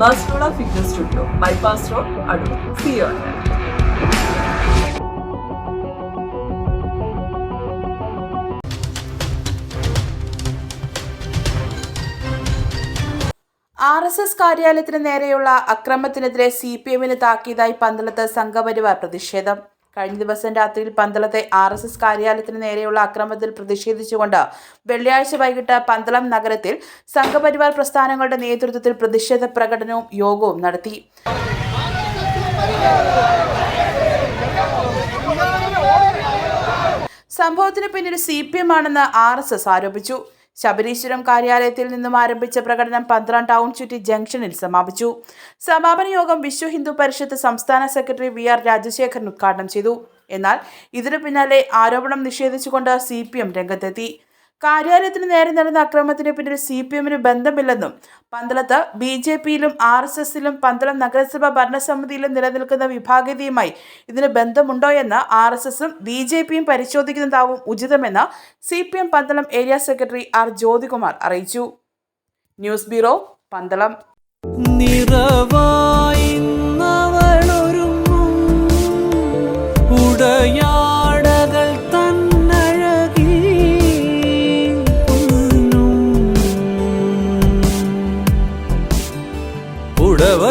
ബാസ്ലോണ fitness studio bypass road Adoor C R S S കാര്യാലയത്തിന് നേരെയുള്ള അക്രമത്തിനെതിരെ C P എമ്മിന് താക്കീതായി പന്തളത്ത് സംഘപരിവാർ പ്രതിഷേധം. കഴിഞ്ഞ ദിവസം രാത്രിയിൽ പന്തളത്തെ ആർ എസ് എസ് കാര്യാലയത്തിന് നേരെയുള്ള അക്രമത്തിൽ പ്രതിഷേധിച്ചുകൊണ്ട് വെള്ളിയാഴ്ച വൈകിട്ട് പന്തളം നഗരത്തിൽ സംഘപരിവാർ പ്രസ്ഥാനങ്ങളുടെ നേതൃത്വത്തിൽ പ്രതിഷേധ പ്രകടനവും യോഗവും നടത്തി. സംഭവത്തിന് പിന്നിൽ സി പി എം ആണെന്ന് ആർ എസ് എസ് ആരോപിച്ചു. ശബരീശ്വരം കാര്യാലയത്തിൽ നിന്നും ആരംഭിച്ച പ്രകടനം പന്ത്രണ്ട് ടൗൺ ചുറ്റി ജംഗ്ഷനിൽ സമാപിച്ചു. സമാപന യോഗം വിശ്വ ഹിന്ദു പരിഷത്ത് സംസ്ഥാന സെക്രട്ടറി വി ആർ രാജശേഖരൻ ഉദ്ഘാടനം ചെയ്തു. എന്നാൽ ഇതിനു പിന്നാലെ ആരോപണം നിഷേധിച്ചുകൊണ്ട് സി പി എം രംഗത്തെത്തി. കാര്യാലയത്തിന് നേരെ നടന്ന അക്രമത്തിന് പിന്നിൽ സി പി എമ്മിന് ബന്ധമില്ലെന്നും പന്തളത്ത് ബി ജെ പിയിലും ആർ എസ് എസിലും പന്തളം നഗരസഭാ ഭരണസമിതിയിലും നിലനിൽക്കുന്ന വിഭാഗീയതയുമായി ഇതിന് ബന്ധമുണ്ടോയെന്ന് ആർ എസ് എസും ബി ജെ പിയും പരിശോധിക്കുന്നതാവും ഉചിതമെന്ന് C P M Pandalam area secretary R Jyothikumar അറിയിച്ചു. News bureau Pandalam. നിറവായി